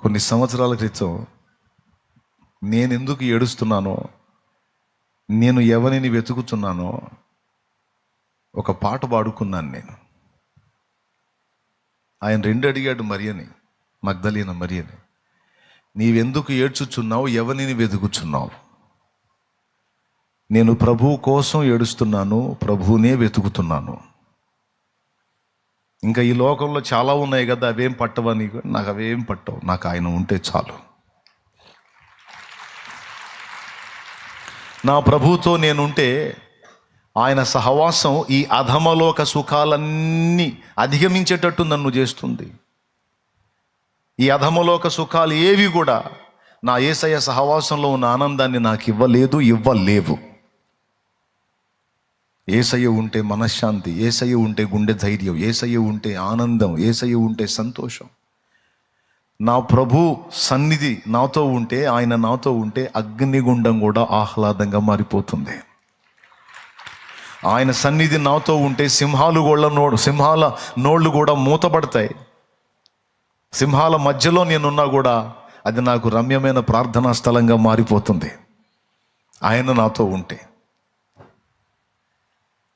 కొన్ని సంవత్సరాల క్రితం నేను ఎందుకు ఏడుస్తున్నానో నేను ఎవరిని వెతుకుతున్నానో ఒక పాట పాడుకున్నాను నేను. ఆయన రెండు అడిగాడు మరియని మగ్ధలీన మరియని నీవెందుకు ఏడ్చుచున్నావు? ఎవరిని వెతుకుచున్నావు? నేను ప్రభువు కోసం ఏడుస్తున్నాను ప్రభువునే వెతుకుతున్నాను. ఇంకా ఈ లోకంలో చాలా ఉన్నాయి కదా అవేం పట్టవా నీకు? నాకు అవేం పట్టవు. నాకు ఆయన ఉంటే చాలు. నా ప్రభుతో నేనుంటే ఆయన సహవాసం ఈ అధమలోక సుఖాలన్నీ అధిగమించేటట్టు నన్ను చేస్తుంది. ఈ అధమలోక సుఖాలు ఏవి కూడా నా ఏసయ సహవాసంలో ఉన్న ఆనందాన్ని నాకు ఇవ్వలేదు ఇవ్వలేవు. ఏసయ్య ఉంటే మనశ్శాంతి ఏసయ్య ఉంటే గుండె ధైర్యం ఏసయ్య ఉంటే ఆనందం ఏసయ్య ఉంటే సంతోషం. నా ప్రభు సన్నిధి నాతో ఉంటే ఆయన నాతో ఉంటే అగ్నిగుండం కూడా ఆహ్లాదంగా మారిపోతుంది. ఆయన సన్నిధి నాతో ఉంటే సింహాలు గోళ్ళ నోడు సింహాల నోళ్ళు కూడా మూతపడతాయి. సింహాల మధ్యలో నేనున్నా కూడా అది నాకు రమ్యమైన ప్రార్థనా స్థలంగా మారిపోతుంది. ఆయన నాతో ఉంటే.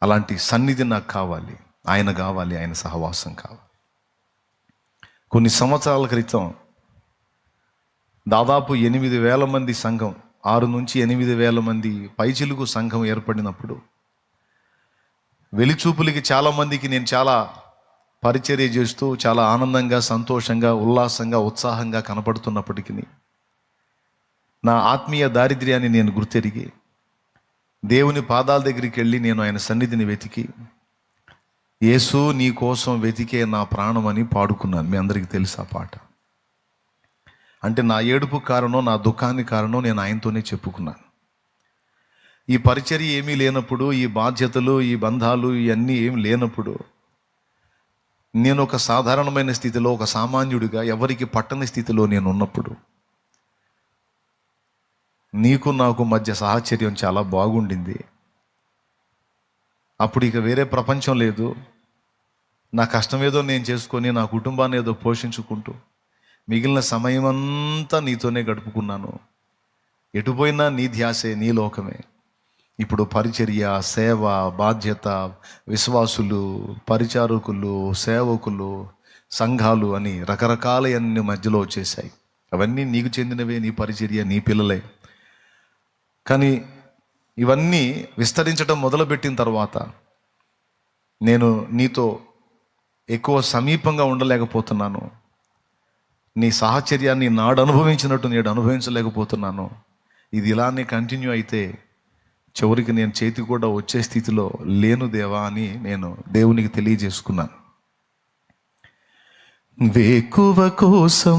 అలాంటి సన్నిధి నాకు కావాలి. ఆయన కావాలి ఆయన సహవాసం కావాలి. కొన్ని సంవత్సరాల క్రితం దాదాపు ఎనిమిది వేల మంది సంఘం ఆరు నుంచి ఎనిమిది వేల మంది పైచిలుగు సంఘం ఏర్పడినప్పుడు వెలిచూపులకి చాలామందికి నేను చాలా పరిచర్య చేస్తూ చాలా ఆనందంగా సంతోషంగా ఉల్లాసంగా ఉత్సాహంగా కనపడుతున్నప్పటికీ నా ఆత్మీయ దారిద్ర్యాన్ని నేను గుర్తెరిగి దేవుని పాదాల దగ్గరికి వెళ్ళి నేను ఆయన సన్నిధిని వెతికి యేసు నీ కోసం వెతికే నా ప్రాణం అని పాడుకున్నాను. మీ అందరికీ తెలుసు ఆ పాట. అంటే నా ఏడుపు కారణం నా దుఃఖానికి కారణం నేను ఆయనతోనే చెప్పుకున్నాను. ఈ పరిచర్య ఏమీ లేనప్పుడు ఈ బాధ్యతలు ఈ బంధాలు ఇవన్నీ ఏమి లేనప్పుడు నేను ఒక సాధారణమైన స్థితిలో ఒక సామాన్యుడిగా ఎవరికి పట్టని స్థితిలో నేను ఉన్నప్పుడు నీకు నాకు మధ్య సాహచర్యం చాలా బాగుండింది. అప్పుడు ఇక వేరే ప్రపంచం లేదు. నా కష్టం ఏదో నేను చేసుకొని నా కుటుంబాన్ని ఏదో పోషించుకుంటూ మిగిలిన సమయం అంతా నీతోనే గడుపుకున్నాను. ఎటుపోయినా నీ ధ్యాసే నీ లోకమే. ఇప్పుడు పరిచర్య సేవ బాధ్యత విశ్వాసులు పరిచారకులు సేవకులు సంఘాలు అని రకరకాలయన్ని మధ్యలో వచ్చేసాయి అవన్నీ నీకు చెందినవే నీ పరిచర్య నీ పిల్లలే. కానీ ఇవన్నీ విస్తరించడం మొదలుపెట్టిన తర్వాత నేను నీతో ఎక్కువ సమీపంగా ఉండలేకపోతున్నాను. నీ సాహచర్యాన్ని నాడు అనుభవించినట్టు నేడు అనుభవించలేకపోతున్నాను. ఇది ఇలానే కంటిన్యూ అయితే చివరికి నేను చేతి కూడా వచ్చే స్థితిలో లేను దేవా అని నేను దేవునికి తెలియజేసుకున్నాను. వేకువ కోసం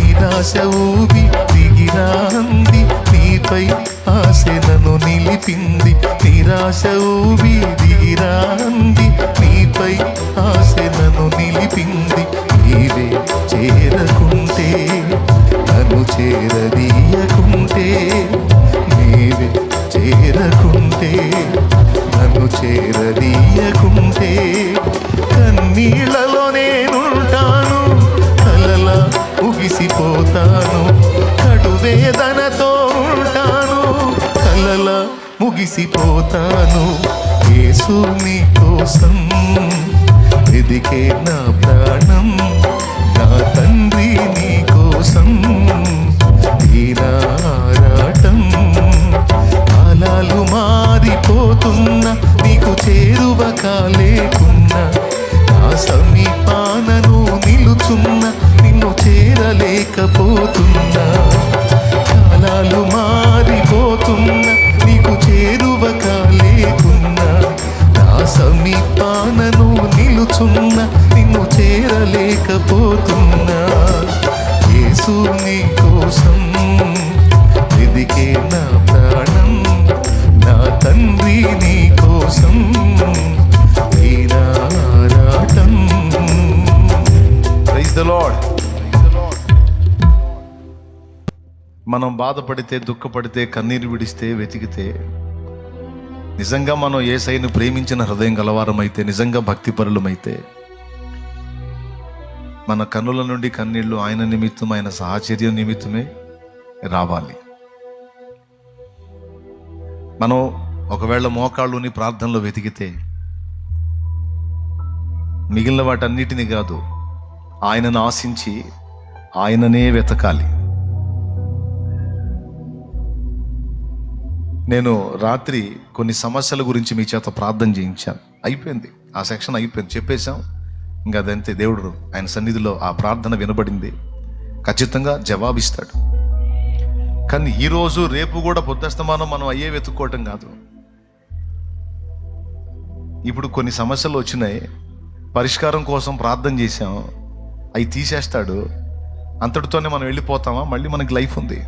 నిరాశ ఊబి దిగిరాంది నీపై ఆశలను నిలిపింది. నిరాశ ఊబి దిగిరాంది నీపై ఆశలను నిలిపింది నీవే ముగిసిపోతాను. యేసు నీ కోసం వెదికే నా ప్రాణం. నా తండ్రి నీ కోసం మనం బాధపడితే దుఃఖపడితే కన్నీరు విడిస్తే వెతికితే నిజంగా మనం ఏ ప్రేమించిన హృదయం గలవారమైతే నిజంగా భక్తిపరులమైతే మన కన్నుల నుండి కన్నీళ్ళు ఆయన నిమిత్తం ఆయన సాహచర్యం నిమిత్తమే రావాలి. మనం ఒకవేళ మోకాళ్ళుని ప్రార్థనలో వెతికితే మిగిలిన వాటన్నిటిని కాదు ఆయనను ఆశించి ఆయననే వెతకాలి. నేను రాత్రి కొన్ని సమస్యల గురించి మీ చేత ప్రార్థన చేయించాను. అయిపోయింది. ఆ సెక్షన్ అయిపోయింది. చెప్పేశాం. ఇంకా అదంతే. దేవుడు ఆయన సన్నిధిలో ఆ ప్రార్థన వినబడింది. ఖచ్చితంగా జవాబిస్తాడు. కానీ ఈరోజు రేపు కూడా పొద్దుస్తమానం మనం అయ్యే వెతుక్కోవటం కాదు. ఇప్పుడు కొన్ని సమస్యలు వచ్చినాయి. పరిష్కారం కోసం ప్రార్థన చేశాం. అవి తీసేస్తాడు. అంతటితోనే మనం వెళ్ళిపోతామా? మళ్ళీ మనకి లైఫ్ ఉంది.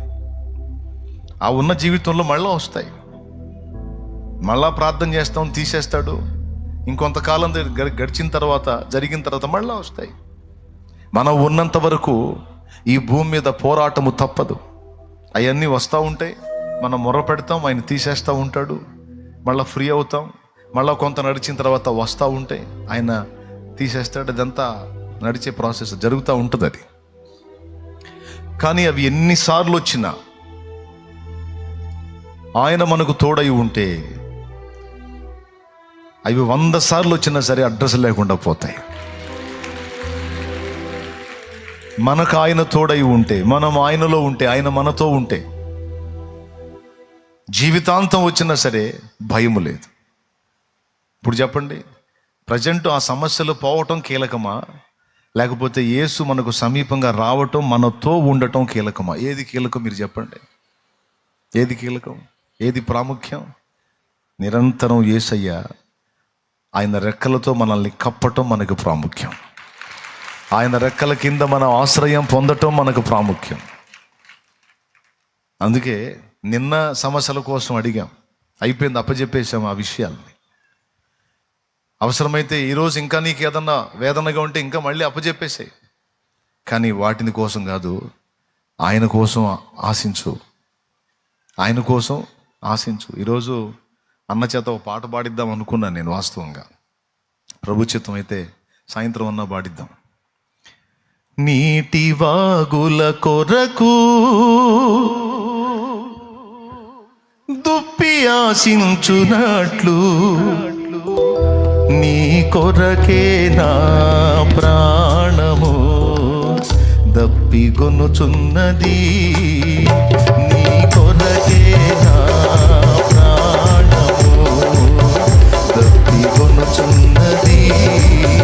ఆ ఉన్న జీవితంలో మళ్ళీ వస్తాయి. మళ్ళా ప్రార్థన చేస్తాం తీసేస్తాడు. ఇంకొంతకాలం గడిచిన తర్వాత జరిగిన తర్వాత మళ్ళీ వస్తాయి. మనం ఉన్నంత వరకు ఈ భూమి మీద పోరాటము తప్పదు. అవన్నీ వస్తూ ఉంటాయి మనం మొర పెడతాం ఆయన తీసేస్తూ ఉంటాడు. మళ్ళీ ఫ్రీ అవుతాం. మళ్ళీ కొంత నడిచిన తర్వాత వస్తూ ఉంటాయి ఆయన తీసేస్తాడు. అదంతా నడిచే ప్రాసెస్ జరుగుతూ ఉంటుంది అది కానీ అవి ఎన్నిసార్లు వచ్చినా ఆయన మనకు తోడై ఉంటే అవి వంద సార్లు వచ్చినా సరే అడ్రస్ లేకుండా పోతాయి. మనకు ఆయన తోడై ఉంటే మనం ఆయనలో ఉంటే ఆయన మనతో ఉంటే జీవితాంతం వచ్చినా సరే భయము లేదు. ఇప్పుడు చెప్పండి ప్రజెంట్ ఆ సమస్యలు పోవటం కీలకమా? లేకపోతే యేసు మనకు సమీపంగా రావటం మనతో ఉండటం కీలకమా? ఏది కీలకం మీరు చెప్పండి? ఏది కీలకం? ఏది ప్రాముఖ్యం? నిరంతరం ఏసయ్య ఆయన రెక్కలతో మనల్ని కప్పటం మనకు ప్రాముఖ్యం. ఆయన రెక్కల కింద మన ఆశ్రయం పొందటం మనకు ప్రాముఖ్యం. అందుకే నిన్న సమస్యల కోసం అడిగాం. అయిపోయింది అప్పచెప్పేశాం ఆ విషయాల్ని. అవసరమైతే ఈరోజు ఇంకా నీకు ఏదన్నా వేదనగా ఉంటే ఇంకా మళ్ళీ అప్పచెప్పేసాయి కానీ వాటిని కోసం కాదు ఆయన కోసం ఆశించు. ఆయన కోసం ఆశించు. ఈరోజు అన్న చేత ఒక పాట పాడిద్దాం అనుకున్నాను నేను వాస్తవంగా. ప్రభుత్వం అయితే సాయంత్రం అన్నా పాడిద్దాం. నీటి వాగుల కొరకు దుప్పి ఆశించునట్లు నీ కొరకే నా ప్రాణము దప్పిగొనుచున్నది. నీ కొరకే నా దప్పిగొనుచున్నది నా ప్రాణమా